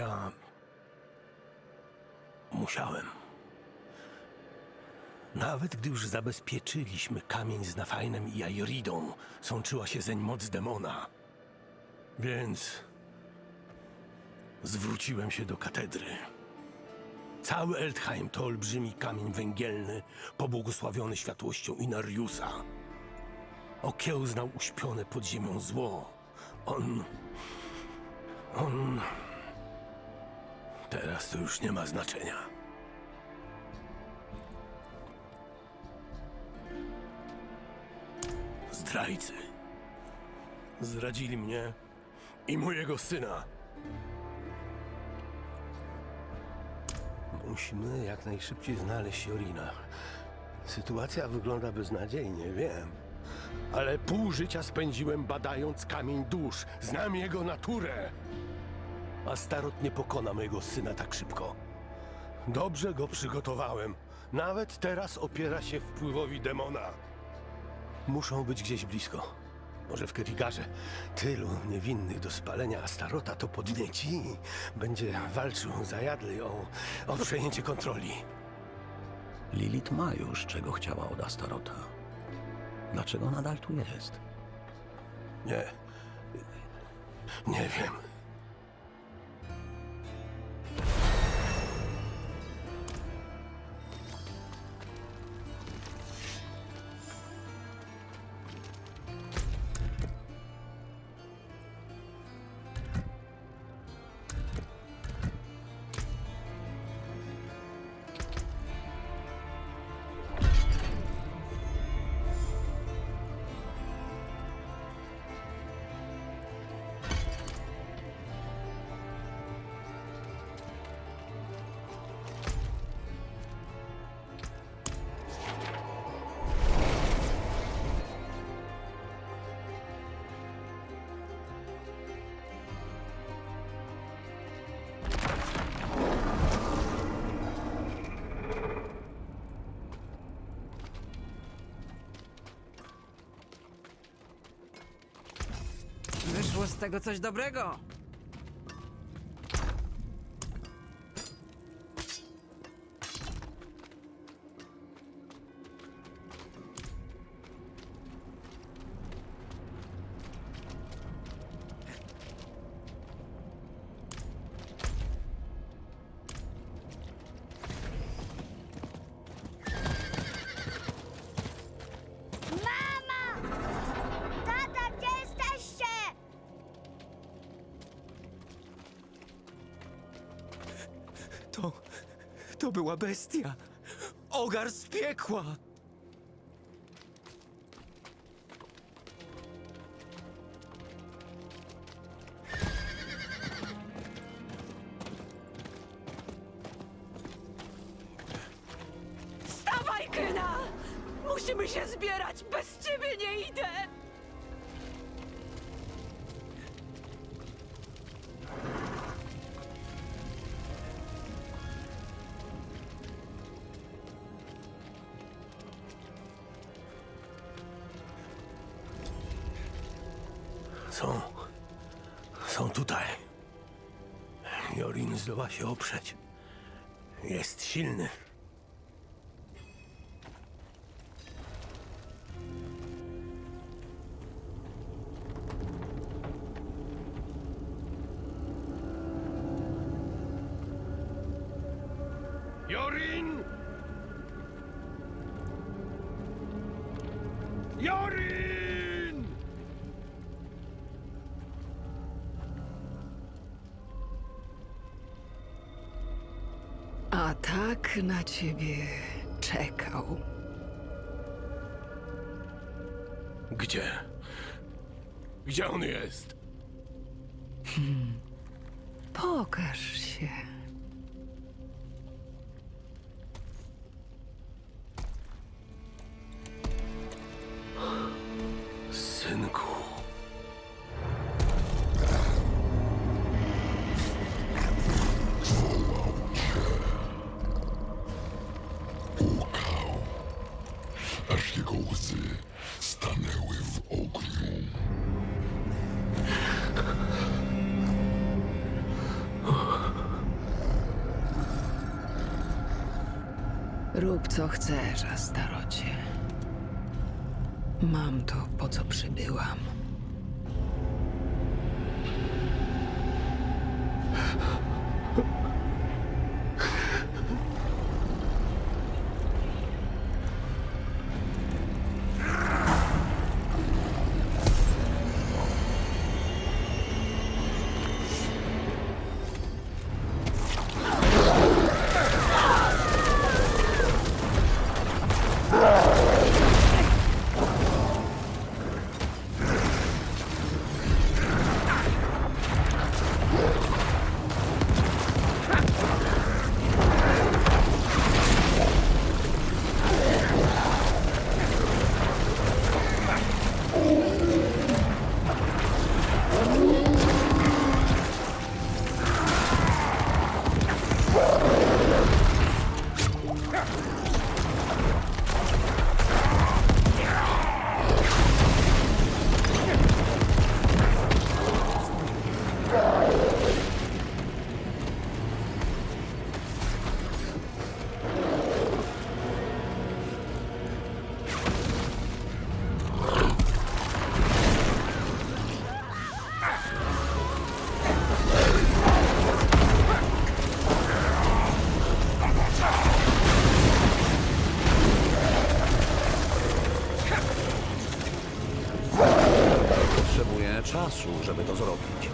ja. musiałem. Nawet gdy już zabezpieczyliśmy kamień z Nafajnem i Ajoridą, sączyła się zeń moc demona. Więc. zwróciłem się do katedry. Cały Eldheim to olbrzymi kamień węgielny, pobłogosławiony światłością Inariusa. Okiełznał uśpione pod ziemią zło. On. On. Teraz to już nie ma znaczenia. Zdrajcy. Zdradzili mnie i mojego syna. Musimy jak najszybciej znaleźć Jorina. Sytuacja wygląda beznadziejnie, wiem. Ale pół życia spędziłem badając kamień dusz. Znam jego naturę. A starot nie pokona mojego syna tak szybko. Dobrze go przygotowałem. Nawet teraz opiera się wpływowi demona. Muszą być gdzieś blisko. Może w Kerigarze. Tylu niewinnych do spalenia, a starota to podnieci. Będzie walczył zajadly o, o przejęcie kontroli. Lilith ma już, czego chciała od Astarota. Dlaczego nadal tu jest? Nie. Nie wiem. Tego coś dobrego. To była bestia. Ogar z piekła. Wstawaj! Musimy się zbierać! Zdoła się oprzeć. Jest silny. Jorin! Tak na ciebie czekał. Gdzie? Gdzie on jest? Rób co chcesz, Astarocie. Mam to, po co przybyłam. Żeby to zrobić.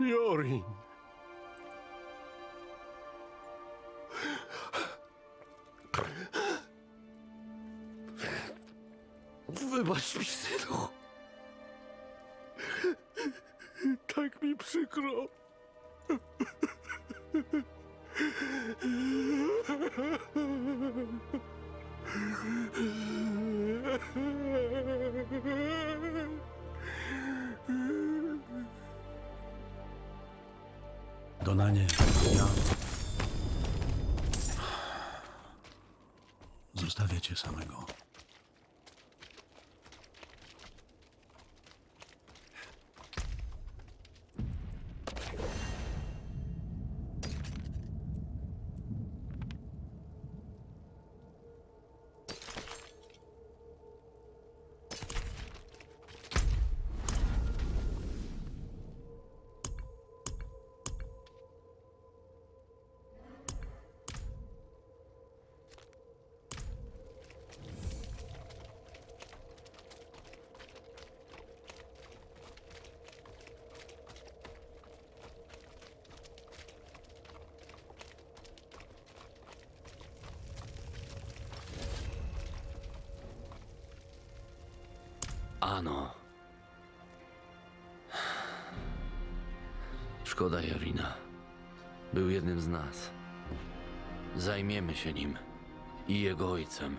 Jorin. Wybacz mi, synu. Tak mi przykro. Donanie. Ja. Zostawię cię samego. Ano. Szkoda Jorina. Był jednym z nas. Zajmiemy się nim i jego ojcem.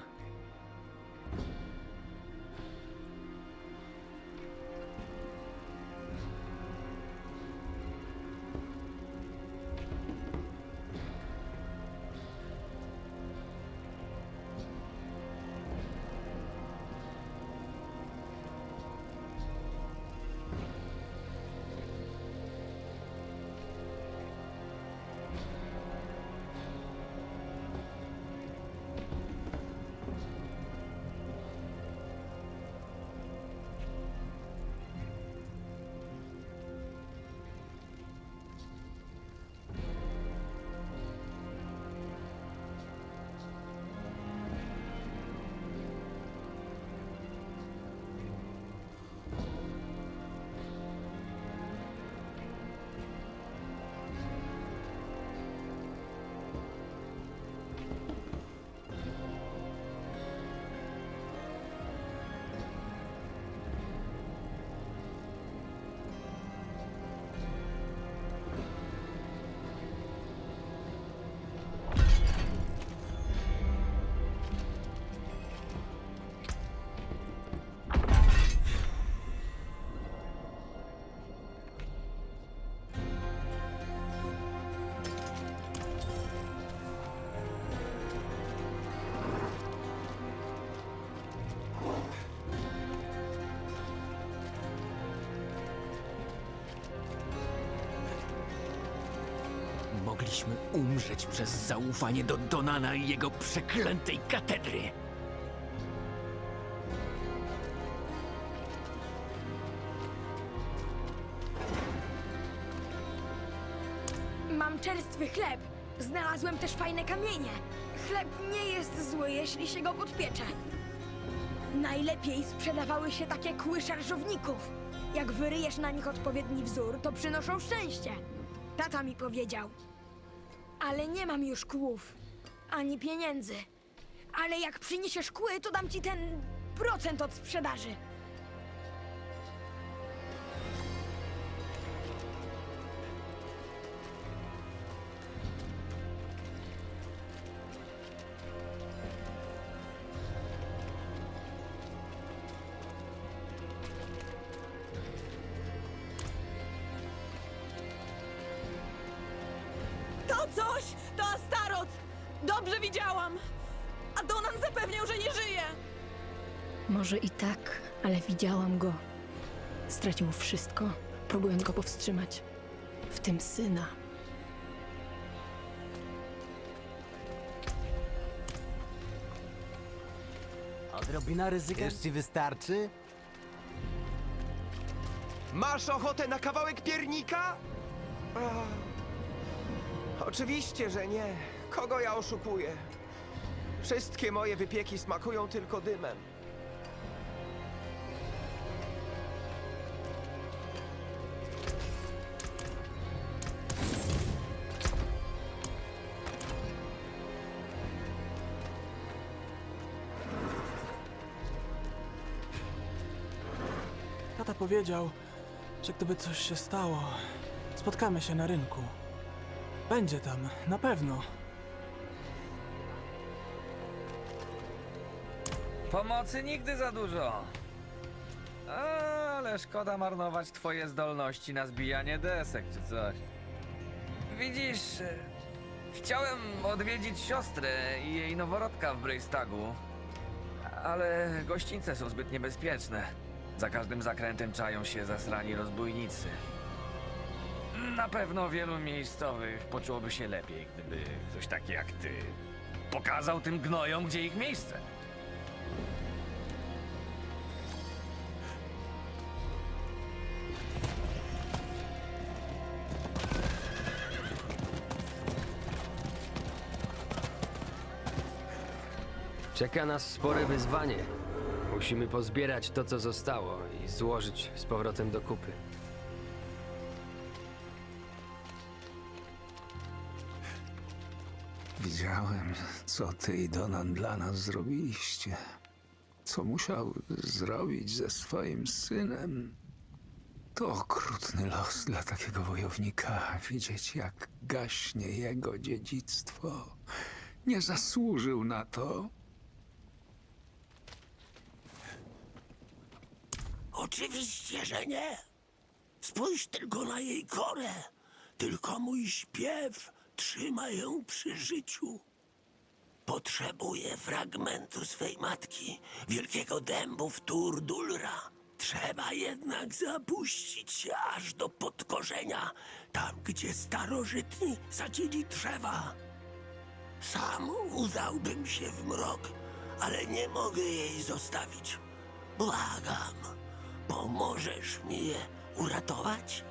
Mogliśmy umrzeć przez zaufanie do Donana i jego przeklętej katedry. Mam czerstwy chleb. Znalazłem też fajne kamienie. Chleb nie jest zły, jeśli się go podpiecze. Najlepiej sprzedawały się takie kły szarżowników. Jak wyryjesz na nich odpowiedni wzór, to przynoszą szczęście. Tata mi powiedział. Ale nie mam już kłów, ani pieniędzy. Ale jak przyniesiesz kły, to dam ci ten procent od sprzedaży. Widziałam go. Stracił wszystko, próbując go powstrzymać. W tym syna. Odrobina ryzyka już ci wystarczy? Masz ochotę na kawałek piernika? Ach, oczywiście, że nie. Kogo ja oszukuję? Wszystkie moje wypieki smakują tylko dymem. Tata powiedział, że gdyby coś się stało, spotkamy się na rynku. Będzie tam, na pewno. Pomocy nigdy za dużo. Ale szkoda marnować twoje zdolności na zbijanie desek czy coś. Widzisz, Chciałem odwiedzić siostrę i jej noworodka w Brejstagu, ale gościńce są zbyt niebezpieczne. Za każdym zakrętem czają się zasrani rozbójnicy. Na pewno wielu miejscowych poczułoby się lepiej, gdyby ktoś taki jak ty pokazał tym gnojom, gdzie ich miejsce. Czeka nas spore wyzwanie. Musimy pozbierać to, co zostało i złożyć z powrotem do kupy. Widziałem, co ty i Donan dla nas zrobiliście. Co musiał zrobić ze swoim synem. To okrutny los dla takiego wojownika. Widzieć, jak gaśnie jego dziedzictwo. Nie zasłużył na to. Oczywiście, że nie. Spójrz tylko na jej korę. Tylko mój śpiew trzyma ją przy życiu. Potrzebuje fragmentu swej matki, wielkiego dębu w Turdulra. Trzeba jednak zapuścić się aż do podkorzenia, tam gdzie starożytni sadzili drzewa. Sam udałbym się w mrok, ale nie mogę jej zostawić. Błagam, pomożesz mi je uratować?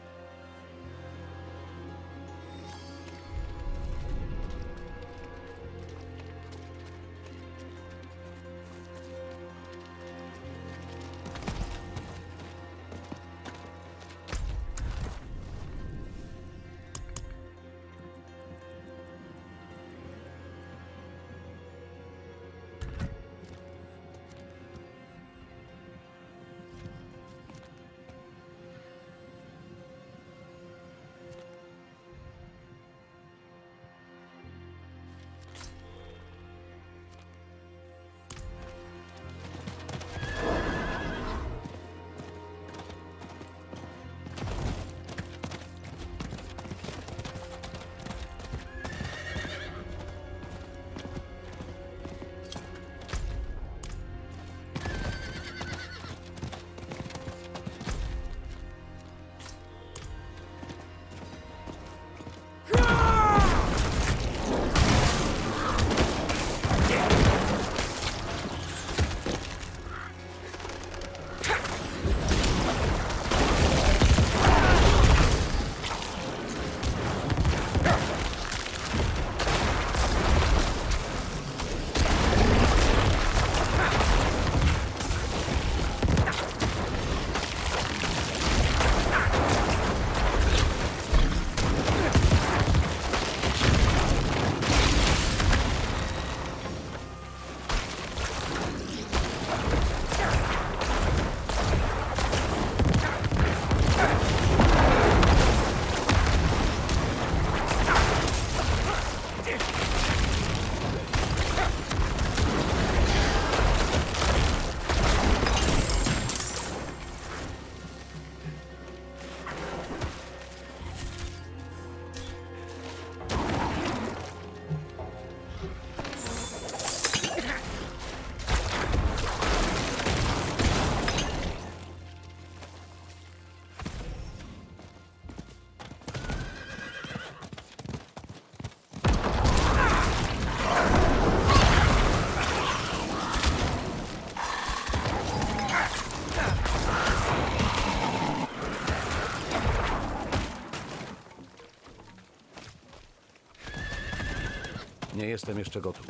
Jestem jeszcze gotów.